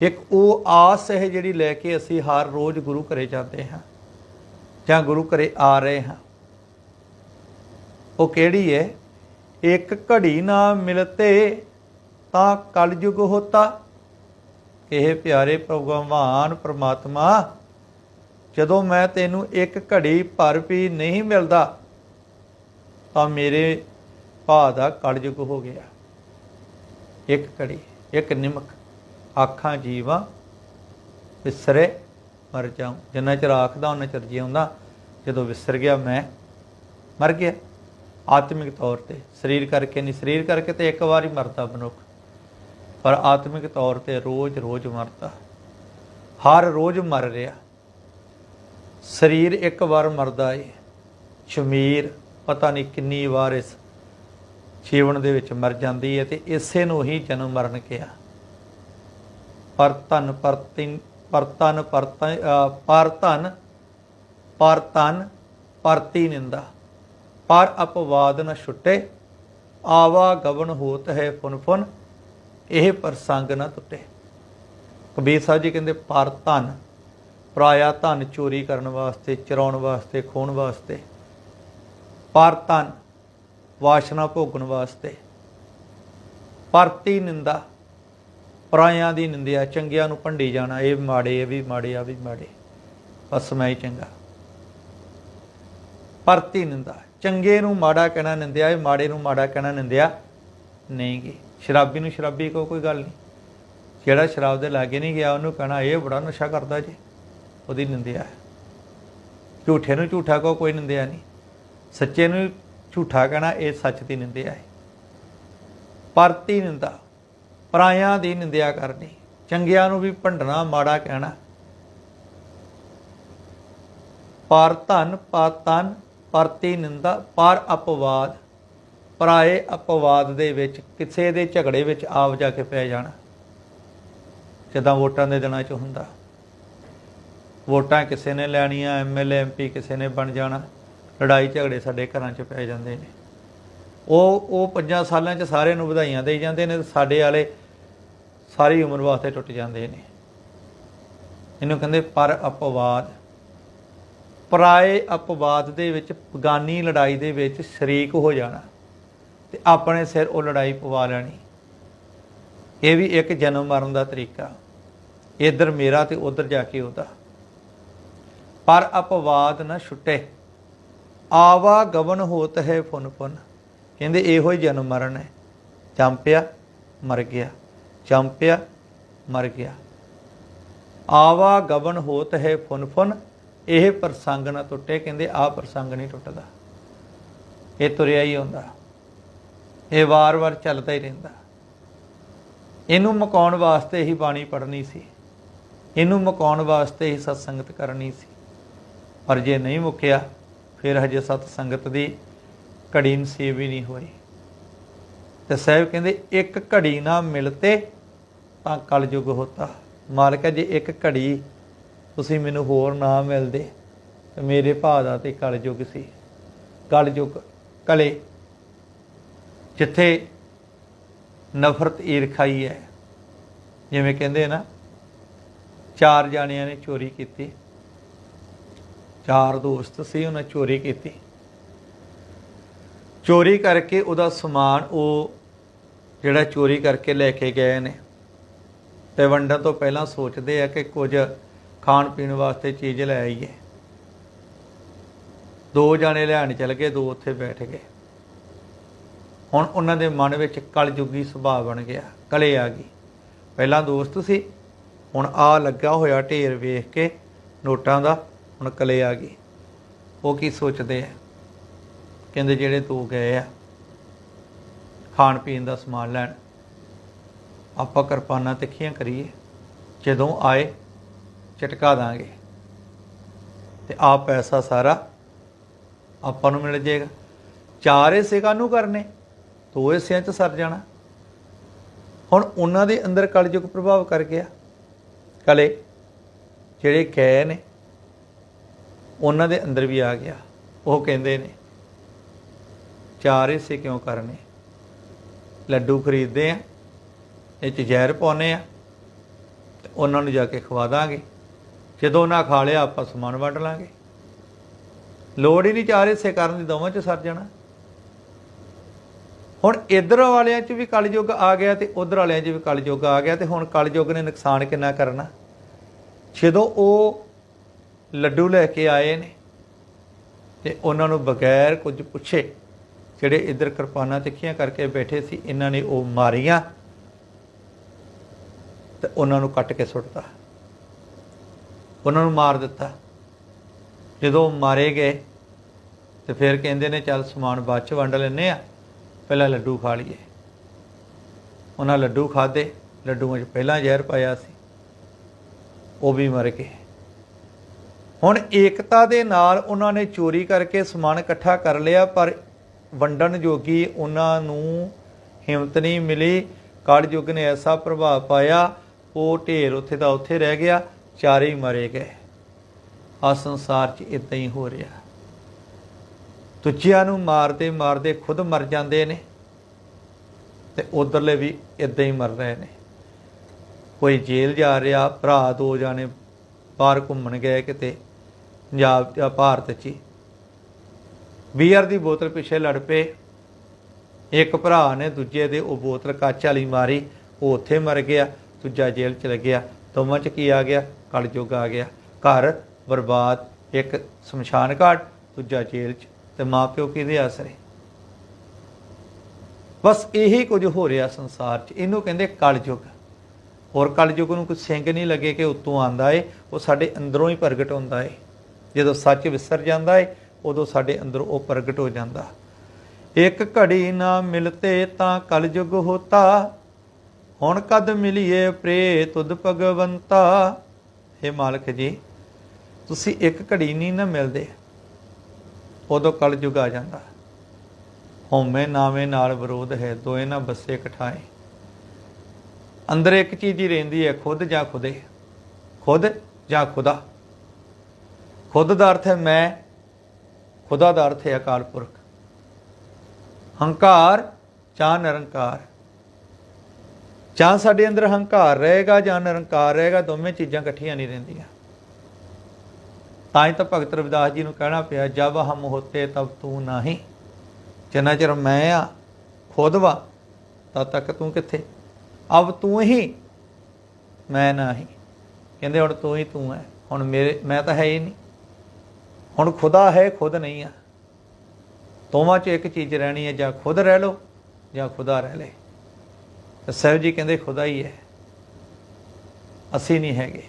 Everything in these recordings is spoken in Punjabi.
ਇੱਕ ਉਹ ਆਸ ਹੈ ਜਿਹੜੀ ਲੈ ਕੇ ਅਸੀਂ ਹਰ ਰੋਜ਼ ਗੁਰੂ ਘਰੇ ਜਾਂਦੇ ਹਾਂ ਜਾਂ ਗੁਰੂ ਘਰੇ ਆ ਰਹੇ ਹਾਂ। ਉਹ ਕਿਹੜੀ ਹੈ ਇੱਕ ਘੜੀ ਨਾ ਮਿਲਤੇ ਤਾਂ ਕਲਯੁਗ ਹੋਤਾ। ਇਹ ਪਿਆਰੇ ਭਗਵਾਨ ਪ੍ਰਮਾਤਮਾ, ਜਦੋਂ ਮੈਂ ਤੈਨੂੰ ਇੱਕ ਘੜੀ ਭਰ ਵੀ ਨਹੀਂ ਮਿਲਦਾ, ਤਾਂ ਮੇਰੇ ਭਾ ਦਾ ਕਲਯੁਗ ਹੋ ਗਿਆ। ਇੱਕ ਘੜੀ, ਇੱਕ ਨਿਮਕ। ਆਖਾਂ ਜੀਵਾ ਵਿਸਰੇ ਮਰ ਜਾਉ ਜਿੰਨਾ ਚਿਰ ਆਖਦਾ ਉਹਨਾਂ ਚਿਰ ਜਿਉਂਦਾ। ਜਦੋਂ ਵਿਸਰ ਗਿਆ, ਮੈਂ ਮਰ ਗਿਆ। ਆਤਮਿਕ ਤੌਰ ਤੇ ਸਰੀਰ ਕਰਕੇ ਨਹੀਂ, ਸਰੀਰ ਕਰਕੇ ਤੇ ਇੱਕ ਵਾਰ ਹੀ ਮਰਦਾ ਮਨੁੱਖ। ਪਰ ਆਤਮਿਕ ਤੌਰ ਤੇ ਰੋਜ਼-ਰੋਜ਼ ਮਰਦਾ। ਹਰ ਰੋਜ਼ ਮਰ ਰਿਹਾ। ਸਰੀਰ ਇੱਕ ਵਾਰ ਮਰਦਾ ਏ। ਸ਼ਮੀਰ ਪਤਾ ਨਹੀਂ ਕਿੰਨੀ ਵਾਰ ਇਸ ਜੀਵਨ ਦੇ ਵਿੱਚ ਮਰ ਜਾਂਦੀ ਹੈ ਤੇ ਇਸੇ ਨੂੰ ਹੀ ਜਨਮ ਮਰਨ ਕਿਹਾ। ਪਰ ਧਨ ਪਰਤਿਨ ਪਰਤਨ ਪਰਤ ਪਰ ਧਨ ਪਰ ਧਨ ਪਰਤੀ ਨਿੰਦਾ। ਪਰ ਅਪਵਾਦ ਨ ਛੁੱਟੇ, ਆਵਾ ਗਵਨ ਹੋਤ ਹੈ ਫੁਨ ਫੁਨ ਇਹ ਪ੍ਰਸੰਗ ਨਾ ਟੁੱਟੇ। ਕਬੀਰ ਸਾਹਿਬ ਜੀ ਕਹਿੰਦੇ ਪਰ ਧਨ ਪਰਾਇਆ ਧਨ ਚੋਰੀ ਕਰਨ ਵਾਸਤੇ, ਚਰਾਉਣ ਵਾਸਤੇ, ਖੋਣ ਵਾਸਤੇ। ਪਰ ਧਨ ਵਾਸ਼ਨਾ ਭੋਗਣ ਵਾਸਤੇ। ਪਰਤੀ ਨਿੰਦਾ ਪਰਾਇਆਂ ਦੀ ਨਿੰਦਿਆ, ਚੰਗਿਆਂ ਨੂੰ ਭੰਡੀ ਜਾਣਾ, ਇਹ ਮਾੜੇ, ਇਹ ਵੀ ਮਾੜੇ ਆ ਵੀ ਮਾੜੇ। ਬਸ ਮੈਂ ਹੀ ਚੰਗਾ। ਪਰਤੀ ਨਿੰਦਾ। ਚੰਗੇ ਨੂੰ ਮਾੜਾ ਕਹਿਣਾ ਨਿੰਦਿਆ, ਇਹ ਮਾੜੇ ਨੂੰ ਮਾੜਾ ਕਹਿਣਾ ਨਿੰਦਿਆ ਨਹੀਂ ਗੀ। ਸ਼ਰਾਬੀ ਨੂੰ ਸ਼ਰਾਬੀ ਕੋ ਕੋਈ ਗੱਲ ਨਹੀਂ। ਜਿਹੜਾ ਸ਼ਰਾਬ ਦੇ ਲਾਗੇ ਨਹੀਂ ਗਿਆ, ਉਹਨੂੰ ਕਹਿਣਾ, ਇਹ ਬੜਾ ਨਸ਼ਾ ਕਰਦਾ ਜੀ। ਉਹਦੀ ਨਿੰਦਿਆ ਹੈ। ਝੂਠੇ ਨੂੰ ਝੂਠਾ ਕੋ ਕੋਈ ਨਿੰਦਿਆ ਨਹੀਂ। ਸੱਚੇ ਨੂੰ ਝੂਠਾ ਕਹਿਣਾ, ਇਹ ਸੱਚ ਦੀ ਨਿੰਦਿਆ ਹੈ। ਪਰਤੀ ਨਿੰਦਾ। ਪਰਾਇਆਂ ਦੀ ਨਿੰਦਿਆ ਕਰਨੀ, ਚੰਗਿਆਂ ਨੂੰ ਵੀ ਭੰਡਣਾ ਮਾੜਾ ਕਹਿਣਾ। ਪਰ ਧਨ ਪਾਤਨ ਪਰਤੀ ਨਿੰਦਾ, ਪਰ ਅਪਵਾਦ। ਪਰਾਏ ਅਪਵਾਦ ਦੇ ਵਿੱਚ ਕਿਸੇ ਦੇ ਝਗੜੇ ਵਿੱਚ ਆਪ ਜਾ ਕੇ ਪੈ ਜਾਣਾ। ਜਿੱਦਾਂ ਵੋਟਾਂ ਦੇ ਦਿਨਾਂ 'ਚ ਹੁੰਦਾ। ਵੋਟਾਂ ਕਿਸੇ ਨੇ ਲੈਣੀਆਂ ਐਮਐਲਏ ਐਮਪੀ ਕਿਸੇ ਨੇ ਬਣ ਜਾਣਾ। ਲੜਾਈ ਝਗੜੇ ਸਾਡੇ ਘਰਾਂ 'ਚ ਪੈ ਜਾਂਦੇ ਨੇ। ਉਹ ਉਹ ਪੰਜਾਂ ਸਾਲਾਂ 'ਚ ਸਾਰਿਆਂ ਨੂੰ ਵਧਾਈਆਂ ਦੇਈ ਜਾਂਦੇ ਨੇ ਸਾਡੇ ਵਾਲੇ ਸਾਰੀ ਉਮਰ ਵਾਸਤੇ ਟੁੱਟ ਜਾਂਦੇ ਨੇ। ਇਹਨੂੰ ਕਹਿੰਦੇ ਪਰ ਅਪਵਾਦ ਪਰਾਏ ਅਪਵਾਦ ਦੇ ਵਿੱਚ, ਪਗਾਨੀ ਲੜਾਈ ਦੇ ਵਿੱਚ ਸ਼ਰੀਕ ਹੋ ਜਾਣਾ ਤੇ ਆਪਣੇ ਸਿਰ ਉਹ ਲੜਾਈ ਪਵਾ ਲੈਣੀ। ਇਹ ਵੀ ਇੱਕ ਜਨਮ ਮਰਨ ਦਾ ਤਰੀਕਾ। ਇਧਰ ਮੇਰਾ ਤੇ ਉਧਰ ਜਾ ਕੇ ਉਹਦਾ। ਪਰ ਅਪਵਾਦ ਨਾ ਛੁੱਟੇ। ਆਵਾ ਗਵਨ ਹੋਤ ਹੈ ਫੁਨ ਫੁਨ ਕਹਿੰਦੇ ਇਹੋ ਹੀ ਜਨਮ ਮਰਨ ਹੈ। ਚੰਪਿਆ ਮਰ ਗਿਆ। ਚੰਪਿਆ ਮਰ ਗਿਆ। ਆਵਾ ਗਵਨ ਹੋਤ ਹੈ ਫੁਨ ਫੁਨ, ਇਹ ਪ੍ਰਸੰਗ ਨਾ ਟੁੱਟੇ, ਕਹਿੰਦੇ ਆ ਪ੍ਰਸੰਗ ਨਹੀਂ ਟੁੱਟਦਾ। ਇਹ ਤੁਰਿਆ ਹੀ ਹੁੰਦਾ ਇਹ ਵਾਰ-ਵਾਰ ਚੱਲਦਾ ਹੀ ਰਹਿੰਦਾ। ਇਹਨੂੰ ਮਕਾਉਣ ਵਾਸਤੇ ਹੀ ਬਾਣੀ ਪੜ੍ਹਨੀ ਸੀ। ਇਹਨੂੰ ਮਕਾਉਣ ਵਾਸਤੇ ਹੀ ਸਤਸੰਗਤ ਕਰਨੀ ਸੀ। ਪਰ ਜੇ ਨਹੀਂ ਮੁੱਕਿਆ, ਫਿਰ ਹਜੇ ਸਤ ਸੰਗਤ ਦੀ ਘੜੀ ਨਸੀਬ ਵੀ ਨਹੀਂ ਹੋਈ। ਤੇ ਸਾਹਿਬ ਕਹਿੰਦੇ, ਇੱਕ ਘੜੀ ਨਾ ਮਿਲਤੇ ਤਾਂ ਕਲਯੁਗ ਹੋਤਾ। ਮਾਲਕ ਜੇ ਇੱਕ ਘੜੀ ਤੁਸੀਂ ਮੈਨੂੰ ਹੋਰ ਨਾ ਮਿਲਦੇ, ਤੇ ਮੇਰੇ ਭਾਅ ਦਾ ਤੇ ਕਲਯੁਗ ਸੀ। ਕਲਯੁਗ, ਕਲੇ, ਜਿੱਥੇ ਨਫ਼ਰਤ ਈਰਖਾਈ ਹੈ। ਜਿਵੇਂ ਕਹਿੰਦੇ ਨਾ, ਚਾਰ ਜਾਣਿਆਂ ਨੇ ਚੋਰੀ ਕੀਤੀ। ਚਾਰ ਦੋਸਤ ਸੀ, ਉਹਨਾਂ ਚੋਰੀ ਕੀਤੀ। ਚੋਰੀ ਕਰਕੇ ਉਹਦਾ ਸਮਾਨ ਉਹ ਜਿਹੜਾ ਚੋਰੀ ਕਰਕੇ ਲੈ ਕੇ ਗਏ ਨੇ। ਤੇ ਵੰਡਣ ਤੋਂ ਪਹਿਲਾਂ ਸੋਚਦੇ ਆ ਕਿ ਕੁਝ ਖਾਣ ਪੀਣ ਵਾਸਤੇ ਚੀਜ਼ ਲੈ ਆਈਏ। ਦੋ ਜਾਣੇ ਲੈਣ ਚਲ ਗਏ, ਦੋ ਉੱਥੇ ਬੈਠ ਗਏ। ਹੁਣ ਉਹਨਾਂ ਦੇ ਮਨ ਵਿੱਚ ਕਲਯੁਗੀ ਸੁਭਾਅ ਬਣ ਗਿਆ, ਕਲੇ ਆ ਗਈ। ਪਹਿਲਾਂ ਦੋਸਤ ਸੀ, ਹੁਣ ਆ ਲੱਗਾ ਹੋਇਆ ਢੇਰ ਵੇਖ ਕੇ ਨੋਟਾਂ ਦਾ, ਹੁਣ ਕਲੇ ਆ ਗਈ। ਉਹ ਕੀ ਸੋਚਦੇ ਆ? ਕਹਿੰਦੇ ਜਿਹੜੇ ਤੂੰ ਗਏ ਆ ਖਾਣ ਪੀਣ ਦਾ ਸਮਾਨ ਲੈਣ। ਆਪਾਂ ਕਿਰਪਾਨਾਂ ਤਿੱਖੀਆਂ ਕਰੀਏ। ਜਦੋਂ ਆਏ, ਝਟਕਾ ਦਾਂਗੇ। ਤੇ ਆ ਪੈਸਾ ਸਾਰਾ ਆਪਾਂ ਨੂੰ ਮਿਲ ਜਾਏਗਾ। ਚਾਰ ਹਿੱਸੇ ਕਾਹਨੂੰ ਕਰਨੇ? ਦੋ ਹਿੱਸਿਆਂ 'ਚ ਸਰ ਜਾਣਾ। ਹੁਣ ਉਹਨਾਂ ਦੇ ਅੰਦਰ ਕਲਯੁਗ ਪ੍ਰਭਾਵ ਕਰ ਗਿਆ। ਕਲੇ ਜਿਹੜੇ ਗਏ ਨੇ, ਉਹਨਾਂ ਦੇ ਅੰਦਰ ਵੀ ਆ ਗਿਆ। ਉਹ ਕਹਿੰਦੇ ਨੇ, ਚਾਰ ਹਿੱਸੇ ਕਿਉਂ ਕਰਨੇ? ਲੱਡੂ ਖਰੀਦਦੇ ਆ, ਇਹ ਚ ਜ਼ਹਿਰ ਪਾਉਨੇ ਆ, ਤੇ ਉਹਨਾਂ ਨੂੰ ਜਾ ਕੇ ਖਵਾ ਦਾਂਗੇ। ਜਦੋਂ ਉਹਨਾਂ ਖਾ ਲਿਆ, ਆਪਾਂ ਸਮਾਨ ਵੰਡ ਲਾਂਗੇ। ਲੋੜ ਹੀ ਨਹੀਂ ਚਾਰ ਹਿੱਸੇ ਕਰਨ ਦੀ, ਦੋਵਾਂ ਚ ਸਰ ਜਾਣਾ। ਹੁਣ ਇਧਰ ਵਾਲਿਆਂ 'ਚ ਵੀ ਕਲਯੁੱਗ ਆ ਗਿਆ ਤੇ ਉਧਰ ਵਾਲਿਆਂ 'ਚ ਵੀ ਕਲਯੁੱਗ ਆ ਗਿਆ ਤੇ ਹੁਣ ਕਲਯੁੱਗ ਨੇ ਨੁਕਸਾਨ ਕਿੰਨਾ ਕਰਨਾ? ਜਦੋਂ ਉਹ ਲੱਡੂ ਲੈ ਕੇ ਆਏ ਨੇ, ਤੇ ਉਹਨਾਂ ਨੂੰ ਬਗੈਰ ਕੁਝ ਪੁੱਛੇ ਜਿਹੜੇ ਇਧਰ ਕਿਰਪਾਨਾਂ ਤਿੱਖੀਆਂ ਕਰਕੇ ਬੈਠੇ ਸੀ, ਇਹਨਾਂ ਨੇ ਉਹ ਮਾਰੀਆਂ ਤੇ ਉਹਨਾਂ ਨੂੰ ਕੱਟ ਕੇ ਸੁੱਟਤਾ। ਉਹਨਾਂ ਨੂੰ ਮਾਰ ਦਿੱਤਾ। ਜਦੋਂ ਉਹ ਮਾਰੇ ਗਏ ਤੇ ਫਿਰ ਕਹਿੰਦੇ ਨੇ, ਚੱਲ ਸਮਾਨ ਬਾਅਦ ਚ ਵੰਡ ਲੈਨੇ ਆ ਪਹਿਲਾਂ ਲੱਡੂ ਖਾ ਲਈਏ। ਉਹਨਾਂ ਲੱਡੂ ਖਾਦੇ ਲੱਡੂਆਂ 'ਚ ਪਹਿਲਾਂ ਜ਼ਹਿਰ ਪਾਇਆ ਸੀ, ਉਹ ਵੀ ਮਰ ਗਏ। ਹੁਣ ਏਕਤਾ ਦੇ ਨਾਲ ਉਹਨਾਂ ਨੇ ਚੋਰੀ ਕਰਕੇ ਸਮਾਨ ਇਕੱਠਾ ਕਰ ਲਿਆ, ਪਰ ਵੰਡਣ ਜੋਗੀ ਉਹਨਾਂ ਨੂੰ ਹਿੰਮਤ ਨਹੀਂ ਮਿਲੀ। ਕਲਯੁੱਗ ਨੇ ਐਸਾ ਪ੍ਰਭਾਵ ਪਾਇਆ, ਉਹ ਢੇਰ ਉੱਥੇ ਦਾ ਉੱਥੇ ਰਹਿ ਗਿਆ, ਚਾਰੇ ਹੀ ਮਰੇ ਗਏ। ਆ ਸੰਸਾਰ 'ਚ ਇਦਾਂ ਹੀ ਹੋ ਰਿਹਾ। ਦੂਜਿਆਂ ਨੂੰ ਮਾਰਦੇ ਮਾਰਦੇ ਖੁਦ ਮਰ ਜਾਂਦੇ ਨੇ ਤੇ ਉਧਰਲੇ ਵੀ ਇਦਾਂ ਹੀ ਮਰ ਰਹੇ ਨੇ। ਕੋਈ ਜੇਲ੍ਹ ਜਾ ਰਿਹਾ, ਭਰਾ ਦੋ ਜਾਣੇ ਬਾਹਰ ਘੁੰਮਣ ਗਏ ਕਿਤੇ, ਪੰਜਾਬ ਜਾਂ ਭਾਰਤ 'ਚ ਹੀ। ਬੀਅਰ ਦੀ ਬੋਤਲ ਪਿੱਛੇ ਲੜ ਪਏ। ਇੱਕ ਭਰਾ ਨੇ ਦੂਜੇ ਦੇ ਉਹ ਬੋਤਲ ਕੱਚ ਵਾਲੀ ਮਾਰੀ, ਉਹ ਉੱਥੇ ਮਰ ਗਿਆ, ਦੂਜਾ ਜੇਲ੍ਹ ਚ ਲੱਗਿਆ ਦੋਵਾਂ ਚ ਕੀ ਆ ਗਿਆ? ਕਲਯੁੱਗ ਆ ਗਿਆ। ਘਰ ਬਰਬਾਦ, ਇੱਕ ਸ਼ਮਸ਼ਾਨ ਘਾਟ, ਦੂਜਾ ਜੇਲ੍ਹ ਚ ਤੇ ਮਾਪਿਓ ਕਿਹਦੇ ਆਸਰੇ? ਬਸ ਇਹੀ ਕੁਝ ਹੋ ਰਿਹਾ ਸੰਸਾਰ 'ਚ। ਇਹਨੂੰ ਕਹਿੰਦੇ ਕਲਯੁੱਗ ਹੋਰ ਕਲਯੁੱਗ ਨੂੰ ਕੋਈ ਸਿੰਘ ਨਹੀਂ ਲੱਗੇ ਕਿ ਉੱਤੋਂ ਆਂਦਾ ਏ, ਉਹ ਸਾਡੇ ਅੰਦਰੋਂ ਹੀ ਪ੍ਰਗਟ ਹੁੰਦਾ ਏ। ਜਦੋਂ ਸੱਚ ਵਿਸਰ ਜਾਂਦਾ ਏ ਉਦੋਂ ਸਾਡੇ ਅੰਦਰ ਉਹ ਪ੍ਰਗਟ ਹੋ ਜਾਂਦਾ। ਇੱਕ ਘੜੀ ਨਾ ਮਿਲਤੇ ਤਾਂ ਕਲਯੁਗ ਹੋਤਾ। ਹੁਣ ਕਦ ਮਿਲੀਏ ਪ੍ਰੇ ਤੁਧ ਭਗਵੰਤਾ? हे ਮਾਲਕ ਜੀ, ਤੁਸੀਂ ਇੱਕ ਘੜੀ ਨਹੀਂ ਨਾ ਮਿਲਦੇ। ਉਦੋਂ ਕਲਯੁਗ ਆ ਜਾਂਦਾ। ਹਉਮੈ ਨਾਵੇਂ ਨਾਲ ਵਿਰੋਧ ਹੈ, ਦੋਏ ਨਾ ਬੱਸੇ ਇਕਠਾਏ ਅੰਦਰ ਇੱਕ ਚੀਜ਼ ਹੀ ਰਹਿੰਦੀ ਹੈ, ਖੁਦ ਜਾਂ ਖੁਦੇ। ਖੁਦ ਜਾਂ ਖੁਦਾ। ਖੁਦ ਦਾ ਅਰਥ ਹੈ ਮੈਂ ਖੁਦਾ ਦਾ ਅਰਥ ਹੈ ਅਕਾਲ ਪੁਰਖ। ਹੰਕਾਰ ਜਾਂ ਨਿਰੰਕਾਰ। ਜਾਂ ਸਾਡੇ ਅੰਦਰ ਹੰਕਾਰ ਰਹੇਗਾ ਜਾਂ ਨਿਰੰਕਾਰ ਰਹੇਗਾ, ਦੋਵੇਂ ਚੀਜ਼ਾਂ ਇਕੱਠੀਆਂ ਨਹੀਂ ਰਹਿੰਦੀਆਂ। ਤਾਂ ਹੀ ਤਾਂ ਭਗਤ ਰਵਿਦਾਸ ਜੀ ਨੂੰ ਕਹਿਣਾ ਪਿਆ, ਜਬ ਹਮ ਹੋਤੇ ਤਬ ਤੂੰ ਨਹੀਂ। ਜਿੰਨਾ ਚਿਰ ਮੈਂ ਆ, ਖੁਦ ਵਾ, ਤਦ ਤੱਕ ਤੂੰ ਕਿੱਥੇ? ਅਬ ਤੂੰ ਹੀ, ਮੈਂ ਨਹੀਂ। ਕਹਿੰਦੇ ਹੁਣ ਤੂੰ ਹੀ ਤੂੰ ਹੈ। ਹੁਣ ਮੇਰੇ, ਮੈਂ ਤਾਂ ਹੈ ਹੀ ਨਹੀਂ। ਹੁਣ ਖੁਦਾ ਹੈ, ਖੁਦ ਨਹੀਂ ਆ। ਦੋਵਾਂ 'ਚ ਇੱਕ ਚੀਜ਼ ਰਹਿਣੀ ਹੈ, ਜਾਂ ਖੁਦ ਰਹਿ ਲਓ, ਜਾਂ ਖੁਦਾ ਰਹਿ ਲੇ। ਸਾਹਿਬ ਜੀ ਕਹਿੰਦੇ ਖੁਦਾ ਹੀ ਹੈ। ਅਸੀਂ ਨਹੀਂ ਹੈਗੇ।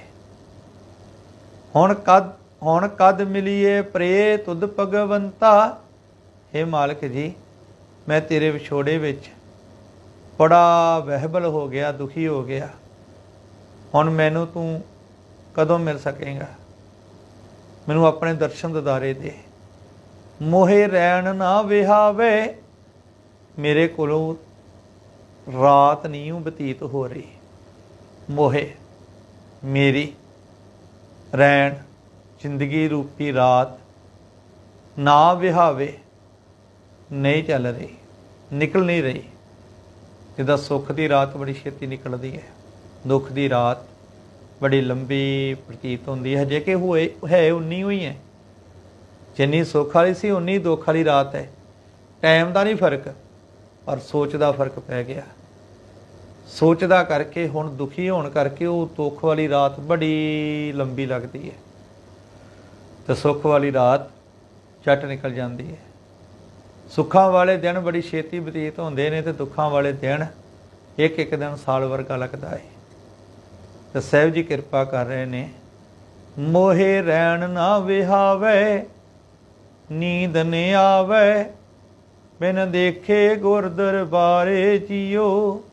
ਹੁਣ ਕਦ ਹੁਣ ਕਦ ਮਿਲੀਏ ਪ੍ਰੇ ਤੁਧ ਭਗਵੰਤਾ? हे ਮਾਲਕ ਜੀ, ਮੈਂ ਤੇਰੇ ਵਿਛੋੜੇ ਵਿੱਚ ਬੜਾ ਵਹਿਬਲ ਹੋ ਗਿਆ, ਦੁਖੀ ਹੋ ਗਿਆ। ਹੁਣ ਮੈਨੂੰ ਤੂੰ ਕਦੋਂ ਮਿਲ ਸਕੇਗਾ? ਮੈਨੂੰ ਆਪਣੇ ਦਰਸ਼ਨ ਦਿਦਾਰੇ ਦੇ। ਮੋਹੇ ਰਹਿਣ ਨਾ ਵਿਹਾਵੇ, ਮੇਰੇ ਕੋਲੋਂ ਰਾਤ ਨਹੀਂ ਬਤੀਤ ਹੋ ਰਹੀ। ਮੋਹੇ, ਮੇਰੀ ਰਹਿਣ ਜ਼ਿੰਦਗੀ ਰੂਪੀ ਰਾਤ ਨਾ ਵਿਹਾਵੇ, ਨਹੀਂ ਚੱਲ ਰਹੀ, ਨਿਕਲ ਨਹੀਂ ਰਹੀ। ਜਿਹਦਾ ਸੁੱਖ ਦੀ ਰਾਤ ਬੜੀ ਛੇਤੀ ਨਿਕਲਦੀ ਹੈ, ਦੁੱਖ ਦੀ ਰਾਤ ਬੜੀ ਲੰਬੀ ਪ੍ਰਤੀਤ ਹੁੰਦੀ ਹੈ ਜੇ ਕਿ ਹੋਏ, ਹੈ, ਉਨੀ ਹੋਈ ਹੈ। ਜਿੰਨੀ ਸੁੱਖ ਵਾਲੀ ਸੀ, ਉਨੀ ਦੁੱਖ ਵਾਲੀ ਰਾਤ ਹੈ। ਟਾਈਮ ਦਾ ਨਹੀਂ ਫ਼ਰਕ, ਪਰ ਸੋਚ ਦਾ ਫ਼ਰਕ ਪੈ ਗਿਆ। ਸੋਚ ਦਾ ਕਰਕੇ ਹੁਣ ਦੁਖੀ ਹੋਣ ਕਰਕੇ ਉਹ ਦੁੱਖ ਵਾਲੀ ਰਾਤ ਬੜੀ ਲੰਬੀ ਲੱਗਦੀ ਹੈ। ਤੇ ਸੁੱਖ ਵਾਲੀ ਰਾਤ ਝਟ ਨਿਕਲ ਜਾਂਦੀ ਹੈ। ਸੁੱਖਾਂ ਵਾਲੇ ਦਿਨ ਬੜੀ ਛੇਤੀ ਬਤੀਤ ਹੁੰਦੇ ਨੇ ਤੇ ਦੁੱਖਾਂ ਵਾਲੇ ਦਿਨ ਇੱਕ ਇੱਕ ਦਿਨ ਸਾਲ ਵਰਗਾ ਲੱਗਦਾ ਹੈ। ਤੇ ਸਹਿਬ ਜੀ ਕਿਰਪਾ ਕਰ ਰਹੇ ਨੇ। ਮੋਹੇ ਰਹਿਣ ਨਾ ਵਿਹਾਵੇ, ਨੀਂਦ ਨ ਆਵੇ। ਬਿਨ ਦੇਖੇ ਗੁਰ ਦਰਬਾਰੇ ਜੀਓ।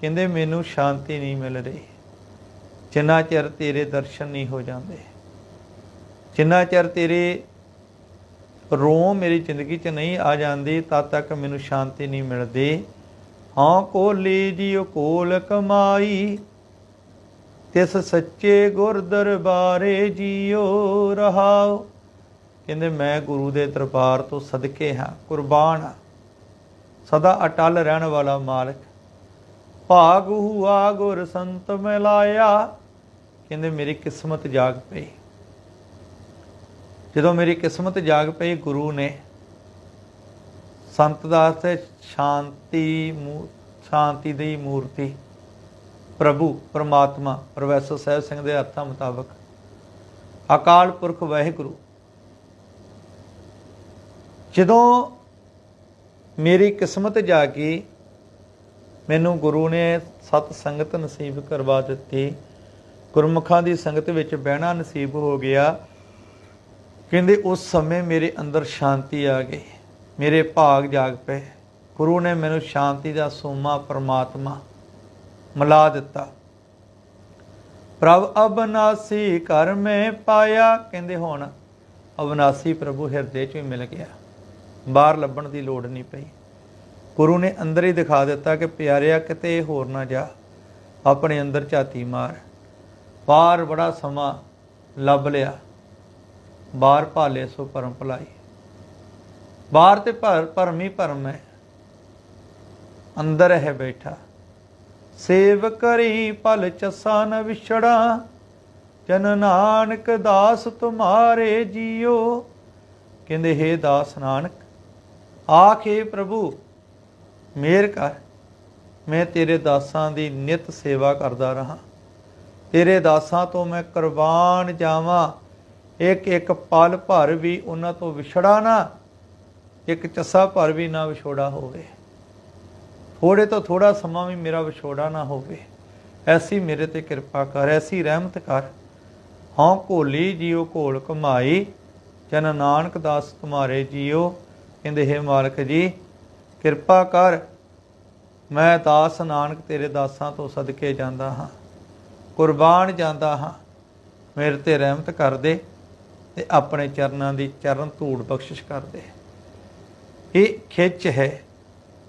ਕਹਿੰਦੇ ਮੈਨੂੰ ਸ਼ਾਂਤੀ ਨਹੀਂ ਮਿਲ ਰਹੀ ਜਿੰਨਾ ਚਿਰ ਤੇਰੇ ਦਰਸ਼ਨ ਨਹੀਂ ਹੋ ਜਾਂਦੇ। ਜਿੰਨਾ ਚਿਰ ਤੇਰੇ ਰੋਹ ਮੇਰੀ ਜ਼ਿੰਦਗੀ 'ਚ ਨਹੀਂ ਆ ਜਾਂਦੀ, ਤਦ ਤੱਕ ਮੈਨੂੰ ਸ਼ਾਂਤੀ ਨਹੀਂ ਮਿਲਦੀ। ਹਾਂ ਕੋਲੀ ਜੀਓ ਕੋਲ ਕਮਾਈ। ਤਿਸ ਸੱਚੇ ਗੁਰ ਦਰਬਾਰੇ ਜੀਓ ਰਹਾਓ। ਕਹਿੰਦੇ, ਮੈਂ ਗੁਰੂ ਦੇ ਦਰਬਾਰ ਤੋਂ ਸਦਕੇ ਹਾਂ, ਕੁਰਬਾਨ ਹਾਂ। ਸਦਾ ਅਟਲ ਰਹਿਣ ਵਾਲਾ ਮਾਲਕ। ਭਾਗ ਹੁਆ ਗੁਰ ਸੰਤ ਮਿਲਾਇਆ ਕਹਿੰਦੇ, ਮੇਰੀ ਕਿਸਮਤ ਜਾਗ ਪਈ। ਜਦੋਂ ਮੇਰੀ ਕਿਸਮਤ ਜਾਗ ਪਈ ਗੁਰੂ ਨੇ, ਸੰਤ ਦਾਸ ਤੇ ਸ਼ਾਂਤੀ ਮੂ- ਸ਼ਾਂਤੀ ਦੀ ਮੂਰਤੀ ਪ੍ਰਭੂ, ਪਰਮਾਤਮਾ, ਪ੍ਰੋਫੈਸਰ ਸਾਹਿਬ ਸਿੰਘ ਦੇ ਹੱਥਾਂ ਮੁਤਾਬਕ। ਅਕਾਲ ਪੁਰਖ ਵਾਹਿਗੁਰੂ, ਜਦੋਂ ਮੇਰੀ ਕਿਸਮਤ ਜਾਗੀ ਮੈਨੂੰ ਗੁਰੂ ਨੇ ਸਤ ਸੰਗਤ ਨਸੀਬ ਕਰਵਾ ਦਿੱਤੀ, ਗੁਰਮੁਖਾਂ ਦੀ ਸੰਗਤ ਵਿੱਚ ਬਹਿਣਾ ਨਸੀਬ ਹੋ ਗਿਆ, ਕਹਿੰਦੇ ਉਸ ਸਮੇਂ ਮੇਰੇ ਅੰਦਰ ਸ਼ਾਂਤੀ ਆ ਗਈ, ਮੇਰੇ ਭਾਗ ਜਾਗ ਪਏ। ਗੁਰੂ ਨੇ ਮੈਨੂੰ ਸ਼ਾਂਤੀ ਦਾ ਸੋਮਾ ਪਰਮਾਤਮਾ ਮਿਲਾ ਦਿੱਤਾ। ਪ੍ਰਭ ਅਬਨਾਸੀ ਘਰ ਮੈਂ ਪਾਇਆ, ਕਹਿੰਦੇ ਹੁਣ ਅਬਨਾਸੀ ਪ੍ਰਭੂ ਹਿਰਦੇ 'ਚ ਹੀ ਮਿਲ ਗਿਆ। ਬਾਹਰ ਲੱਭਣ ਦੀ ਲੋੜ ਨਹੀਂ ਪਈ। ਗੁਰੂ ਨੇ ਅੰਦਰ ਹੀ ਦਿਖਾ ਦਿੱਤਾ ਕਿ ਪਿਆਰਿਆ, ਕਿਤੇ ਹੋਰ ਨਾ ਜਾ। ਆਪਣੇ ਅੰਦਰ ਝਾਤੀ ਮਾਰ। ਬਾਹਰ ਬੜਾ ਸਮਾਂ ਲੱਭ ਲਿਆ। ਬਾਹਰ ਭਾਲੇ ਸੋ ਪਰਮ ਭਲਾਈ। ਬਾਹਰ ਤੇ ਭਰ ਭਰਮ ਹੀ ਭਰਮ ਹੈ। ਅੰਦਰ ਹੈ ਬੈਠਾ। ਸੇਵ ਕਰੀ ਪਲ ਚਸਾ ਨ ਵਿਛੜਾ, ਜਨ ਨਾਨਕ ਦਾਸ ਤੁਮਾਰੇ ਜੀਓ। ਕਹਿੰਦੇ, ਹੈ ਦਾਸ ਨਾਨਕ, ਆਖੇ ਪ੍ਰਭੂ, ਮੇਰ ਕਰ, ਮੈਂ ਤੇਰੇ ਦਾਸਾਂ ਦੀ ਨਿਤ ਸੇਵਾ ਕਰਦਾ ਰਹਾ। ਤੇਰੇ ਦਾਸਾਂ ਤੋਂ ਮੈਂ ਕੁਰਬਾਨ ਜਾਵਾਂ। ਇੱਕ ਇੱਕ ਪਲ ਭਰ ਵੀ ਉਹਨਾਂ ਤੋਂ ਵਿਛੜਾ ਨਾ, ਇੱਕ ਚੱਸਾ ਭਰ ਵੀ ਨਾ ਵਿਛੋੜਾ ਹੋਵੇ। ਥੋੜੇ ਤੋਂ ਥੋੜਾ ਸਮਾਂ ਵੀ ਮੇਰਾ ਵਿਛੋੜਾ ਨਾ ਹੋਵੇ। ਐਸੀ ਮੇਰੇ ਤੇ ਕਿਰਪਾ ਕਰ, ਐਸੀ ਰਹਿਮਤ ਕਰ। ਹਉ ਘੋਲੀ ਜੀਉ ਘੋਲ ਕਮਾਈ, ਜਨ ਨਾਨਕ ਦਾਸ ਤੁਮਾਰੇ ਜੀਉ ਕਹਿੰਦੇ, ਹੈ ਮਾਲਕ ਜੀ, ਕਿਰਪਾ ਕਰ, ਮੈਂ ਦਾਸ ਨਾਨਕ ਤੇਰੇ ਦਾਸਾਂ ਤੋਂ ਸਦਕੇ ਜਾਂਦਾ ਹਾਂ, ਕੁਰਬਾਨ ਜਾਂਦਾ ਹਾਂ। ਮੇਰੇ ਤੇ ਰਹਿਮਤ ਕਰ ਦੇ ਤੇ ਆਪਣੇ ਚਰਨਾਂ ਦੀ ਚਰਨ ਧੂੜ ਬਖਸ਼ਿਸ਼ ਕਰ ਦੇ। ਇਹ ਖਿੱਚ ਹੈ,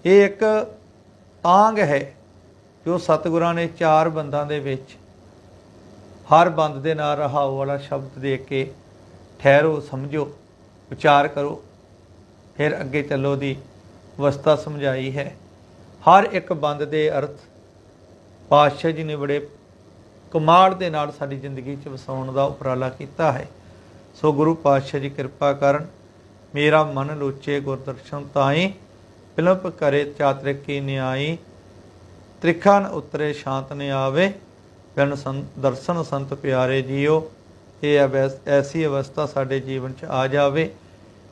ਇਹ ਇੱਕ ਆਂਗ ਹੈ ਜੋ ਸਤਿਗੁਰਾਂ ਨੇ ਚਾਰ ਬੰਦਾਂ ਦੇ ਵਿੱਚ ਹਰ ਬੰਦ ਦੇ ਨਾਲ ਰਹਾਉ ਵਾਲਾ ਸ਼ਬਦ ਦੇ ਕੇ ਠਹਿਰੋ, ਸਮਝੋ, ਵਿਚਾਰ ਕਰੋ। ਫਿਰ ਅੱਗੇ ਚੱਲੋ ਦੀ ਅਵਸਥਾ ਸਮਝਾਈ ਹੈ। ਹਰ ਇੱਕ ਬੰਦ ਦੇ ਅਰਥ ਪਾਤਸ਼ਾਹ ਜੀ ਨੇ ਬੜੇ ਕਮਾਲ ਦੇ ਨਾਲ ਸਾਡੀ ਜ਼ਿੰਦਗੀ 'ਚ ਵਸਾਉਣ ਦਾ ਉਪਰਾਲਾ ਕੀਤਾ ਹੈ। ਸੋ ਗੁਰੂ ਪਾਤਸ਼ਾਹ ਜੀ ਕਿਰਪਾ ਕਰਨ, ਮੇਰਾ ਮਨ ਲੋਚੇ ਗੁਰਦਰਸ਼ਨ ਤਾਈ ਪਿਲਪ ਕਰੇ ਚਾਤ੍ਰਿਕੀ ਨਿਆਈ ਤ੍ਰਿਖਾ ਨ ਉਤਰੇ ਸ਼ਾਂਤ ਨ ਆਵੇ ਬਿਨ ਸੰ- ਦਰਸ਼ਨ ਸੰਤ ਪਿਆਰੇ ਜੀਓ, ਇਹ ਅਵੈਸ- ਐਸੀ ਅਵਸਥਾ ਸਾਡੇ ਜੀਵਨ 'ਚ ਆ ਜਾਵੇ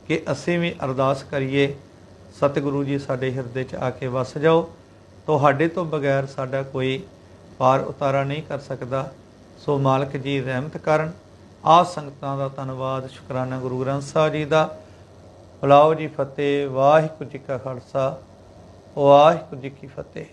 ਕਿ ਅਸੀਂ ਵੀ ਅਰਦਾਸ ਕਰੀਏ, ਸਤਿਗੁਰੂ ਜੀ ਸਾਡੇ ਹਿਰਦੇ 'ਚ ਆ ਕੇ ਵਸ ਜਾਓ। ਤੁਹਾਡੇ ਤੋਂ ਬਗੈਰ ਸਾਡਾ ਕੋਈ ਪਾਰ ਉਤਾਰਾ ਨਹੀਂ ਕਰ ਸਕਦਾ। ਸੋ ਮਾਲਕ ਜੀ ਰਹਿਮਤ ਕਰਨ। ਆ ਸੰਗਤਾਂ ਦਾ ਧੰਨਵਾਦ ਸ਼ੁਕਰਾਨਾ ਗੁਰੂ ਗ੍ਰੰਥ ਸਾਹਿਬ ਜੀ ਦਾ। ਬੁਲਾਓ ਜੀ ਫਤਿਹ ਵਾਹਿਗੁਰੂ ਜੀ ਕਾ ਖਾਲਸਾ ਵਾਹਿਗੁਰੂ ਜੀ ਕੀ ਫਤਿਹ।